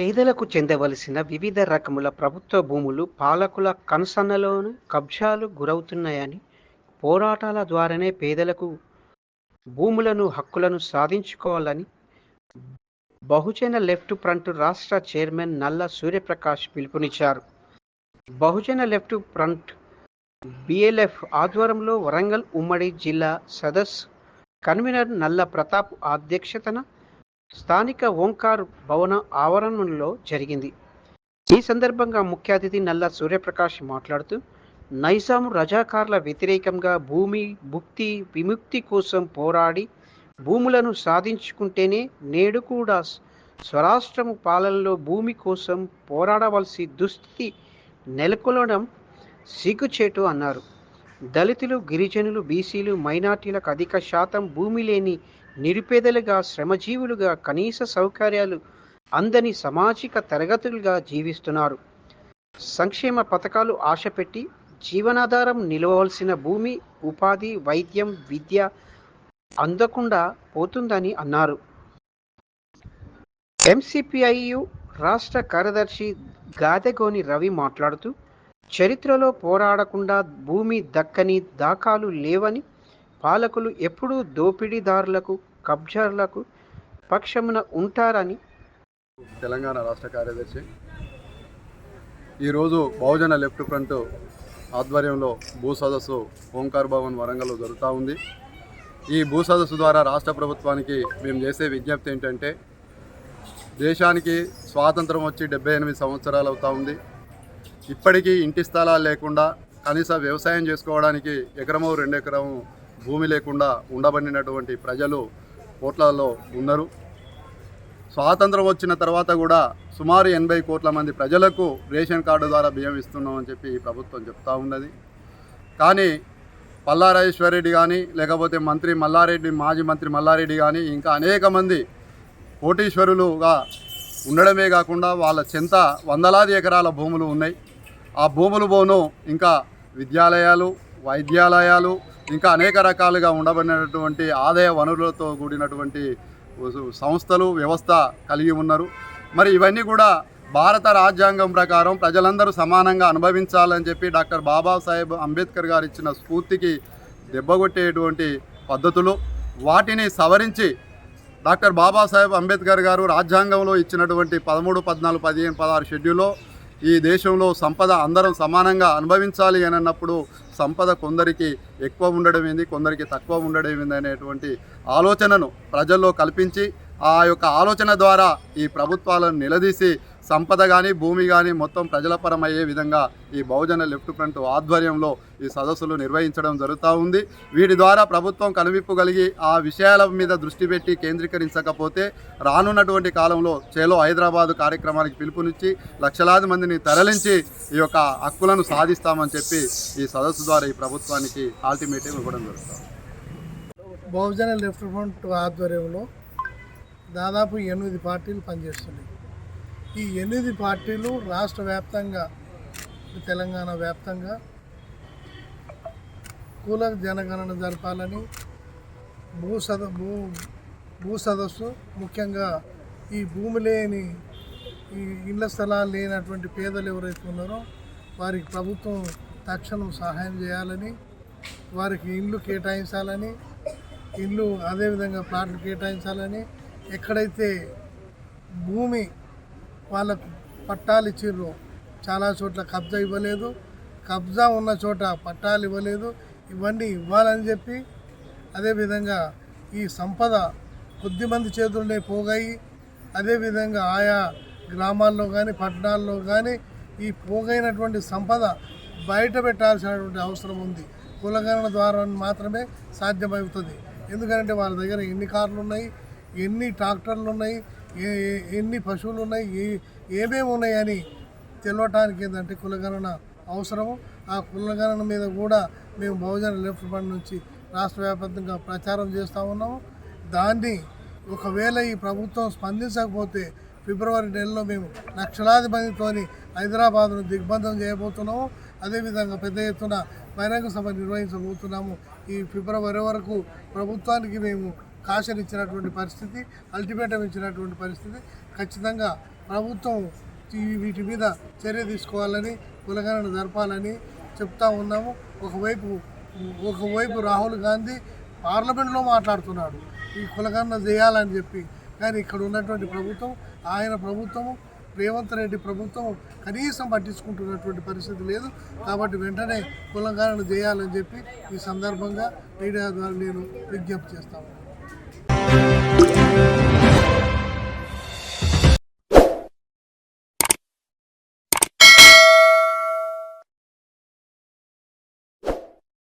పేదలకు చెందవలసిన వివిధ రకముల ప్రభుత్వ భూములు పాలకుల కనుసన్నలోను కబ్జాలు గురవుతున్నాయని పోరాటాల ద్వారానే పేదలకు భూములను హక్కులను సాధించుకోవాలని బహుజన లెఫ్ట్ ఫ్రంట్ రాష్ట్ర చైర్మన్ నల్ల సూర్యప్రకాష్ పిలుపునిచ్చారు. బహుజన లెఫ్ట్ ఫ్రంట్ బిఎల్ఎఫ్ ఆధ్వర్యంలో వరంగల్ ఉమ్మడి జిల్లా సదస్సు కన్వీనర్ నల్ల ప్రతాప్ అధ్యక్షతన స్థానిక ఓంకార్ భవన ఆవరణంలో జరిగింది. ఈ సందర్భంగా ముఖ్య అతిథి నల్ల సూర్యప్రకాష్ మాట్లాడుతూ నైజాం రజాకార్ల వ్యతిరేకంగా భూమి భుక్తి విముక్తి కోసం పోరాడి భూములను సాధించుకుంటేనే నేడు కూడా స్వరాష్ట్రము పాలనలో భూమి కోసం పోరాడవలసి దుస్థితి నెలకొనడం సిగ్గుచేటు అన్నారు. దళితులు గిరిజనులు బీసీలు మైనార్టీలకు అధిక శాతం భూమి లేని నిరుపేదలుగా శ్రమజీవులుగా కనీస సౌకర్యాలు అందని సామాజిక తరగతులుగా జీవిస్తున్నారు. సంక్షేమ పథకాలు ఆశపెట్టి జీవనాధారం నిలవలసిన భూమి ఉపాధి వైద్యం విద్య అందకుండా పోతుందని అన్నారు. ఎంసిపిఐయు రాష్ట్ర కార్యదర్శి గాదెగోని రవి మాట్లాడుతూ చరిత్రలో పోరాడకుండా భూమి దక్కని దాఖలు లేవని పాలకులు ఎప్పుడూ దోపిడీదారులకు కబ్జార్లకు పక్షమున ఉంటారని తెలంగాణ రాష్ట్ర కార్యదర్శి ఈరోజు బహుజన లెఫ్ట్ ఫ్రంట్ ఆధ్వర్యంలో భూ సదస్సు ఓంకార్ భవన్ వరంగల్లో జరుగుతూ ఉంది. ఈ భూ సదస్సు ద్వారా రాష్ట్ర ప్రభుత్వానికి మేము చేసే విజ్ఞప్తి ఏంటంటే దేశానికి స్వాతంత్రం వచ్చి డెబ్బై ఎనిమిది సంవత్సరాలు అవుతా ఉంది. ఇప్పటికీ ఇంటి స్థలాలు లేకుండా కనీస వ్యవసాయం చేసుకోవడానికి ఎకరము రెండు ఎకరము భూమి లేకుండా ఉండబడినటువంటి ప్రజలు కోట్లలో ఉన్నారు. స్వాతంత్రం వచ్చిన తర్వాత కూడా సుమారు ఎనభై కోట్ల మంది ప్రజలకు రేషన్ కార్డు ద్వారా బియ్యం ఇస్తున్నామని చెప్పి ఈ ప్రభుత్వం చెప్తా ఉన్నది. కానీ పల్లారాజేశ్వరరెడ్డి కానీ లేకపోతే మంత్రి మల్లారెడ్డి మాజీ మంత్రి మల్లారెడ్డి కానీ ఇంకా అనేక మంది కోటీశ్వరులుగా ఉండడమే కాకుండా వాళ్ళ చెంత వందలాది ఎకరాల భూములు ఉన్నాయి. ఆ భూములు పోను ఇంకా విద్యాలయాలు వైద్యాలయాలు ఇంకా అనేక రకాలుగా ఉండబడినటువంటి ఆదాయ వనరులతో కూడినటువంటి సంస్థలు వ్యవస్థ కలిగి ఉన్నారు. మరి ఇవన్నీ కూడా భారత రాజ్యాంగం ప్రకారం ప్రజలందరూ సమానంగా అనుభవించాలని చెప్పి డాక్టర్ బాబాసాహెబ్ అంబేద్కర్ గారు ఇచ్చిన స్ఫూర్తికి దెబ్బగొట్టేటువంటి పద్ధతులు. వాటిని సవరించి డాక్టర్ బాబాసాహెబ్ అంబేద్కర్ గారు రాజ్యాంగంలో ఇచ్చినటువంటి పదమూడు పద్నాలుగు పదిహేను పదహారు షెడ్యూల్లో ఈ దేశంలో సంపద అందరం సమానంగా అనుభవించాలి అని అన్నప్పుడు సంపద కొందరికి ఎక్కువ ఉండడం ఏంది కొందరికి తక్కువ ఉండడం ఏంది అనేటువంటి ఆలోచనను ప్రజల్లో కల్పించి ఆ యొక్క ఆలోచన ద్వారా ఈ ప్రభుత్వాలను నిలదీసి సంపద కానీ భూమి కానీ మొత్తం ప్రజల పరమయ్యే విధంగా ఈ బహుజన లెఫ్ట్ ఫ్రంట్ ఆధ్వర్యంలో ఈ సదస్సులు నిర్వహించడం జరుగుతూ ఉంది. వీటి ద్వారా ప్రభుత్వం కనువిప్పగలిగి ఆ విషయాల మీద దృష్టి పెట్టి కేంద్రీకరించకపోతే రానున్నటువంటి కాలంలో చేలో హైదరాబాదు కార్యక్రమానికి పిలుపునిచ్చి లక్షలాది మందిని తరలించి ఈ యొక్క హక్కులను సాధిస్తామని చెప్పి ఈ సదస్సు ద్వారా ఈ ప్రభుత్వానికి ఆల్టిమేటివ్ ఇవ్వడం జరుగుతుంది బహుజన లెఫ్ట్ ఫ్రంట్ ఆధ్వర్యంలో దాదాపు ఎనిమిది పార్టీలు పనిచేస్తున్నాయి. ఈ ఎనిమిది పార్టీలు రాష్ట్ర వ్యాప్తంగా తెలంగాణ వ్యాప్తంగా కుల జనగణన జరపాలని భూ సద భూ భూ సదస్సు ముఖ్యంగా ఈ భూమి లేని ఈ ఇళ్ళ స్థలాలు లేనటువంటి పేదలు ఎవరైతే ఉన్నారో వారికి ప్రభుత్వం తక్షణం సహాయం చేయాలని వారికి ఇండ్లు కేటాయించాలని ఇల్లు అదేవిధంగా ప్లాట్లు కేటాయించాలని ఎక్కడైతే భూమి వాళ్ళకు పట్టాలు ఇచ్చిర్రు. చాలా చోట్ల కబ్జా ఇవ్వలేదు. కబ్జా ఉన్న చోట పట్టాలు ఇవ్వలేదు. ఇవన్నీ ఇవ్వాలని చెప్పి అదేవిధంగా ఈ సంపద కొద్దిమంది చేతుల్లోనే పోగాయి. అదేవిధంగా ఆయా గ్రామాల్లో కానీ పట్టణాల్లో కానీ ఈ పోగైనటువంటి సంపద బయట పెట్టాల్సినటువంటి అవసరం ఉంది. కులగణన ద్వారా మాత్రమే సాధ్యమవుతుంది. ఎందుకంటే వాళ్ళ దగ్గర ఎన్ని కార్లు ఉన్నాయి? ఎన్ని ట్రాక్టర్లు ఉన్నాయి? ఎన్ని పశువులు ఉన్నాయి ఏ ఏమేమి ఉన్నాయని తెలవటానికి ఏంటంటే కులగణన అవసరము. ఆ కులగణన మీద కూడా మేము బహుజన లెఫ్ట్ ఫండ్ నుంచి రాష్ట్ర వ్యాప్తంగా ప్రచారం చేస్తూ ఉన్నాము. దాన్ని ఒకవేళ ఈ ప్రభుత్వం స్పందించకపోతే ఫిబ్రవరి నెలలో మేము లక్షలాది మందితోని హైదరాబాద్ను దిగ్బంధం చేయబోతున్నాము. అదేవిధంగా పెద్ద ఎత్తున బహిరంగ సభ నిర్వహించబోతున్నాము. ఈ ఫిబ్రవరి వరకు ప్రభుత్వానికి మేము కాషన్ ఇచ్చినటువంటి పరిస్థితి అల్టిమేటం ఇచ్చినటువంటి పరిస్థితి. ఖచ్చితంగా ప్రభుత్వం వీటి మీద చర్య తీసుకోవాలని కులగణన జరపాలని చెప్తా ఉన్నాము. ఒకవైపు ఒకవైపు రాహుల్ గాంధీ పార్లమెంట్లో మాట్లాడుతున్నాడు ఈ కులగణన చేయాలని చెప్పి. కానీ ఇక్కడ ఉన్నటువంటి ప్రభుత్వం ఆయన ప్రభుత్వము రేవంత్ రెడ్డి ప్రభుత్వం కనీసం పట్టించుకుంటున్నటువంటి పరిస్థితి లేదు. కాబట్టి వెంటనే కులగణన చేయాలని చెప్పి ఈ సందర్భంగా మీడియా ద్వారా నేను విజ్ఞప్తి చేస్తాను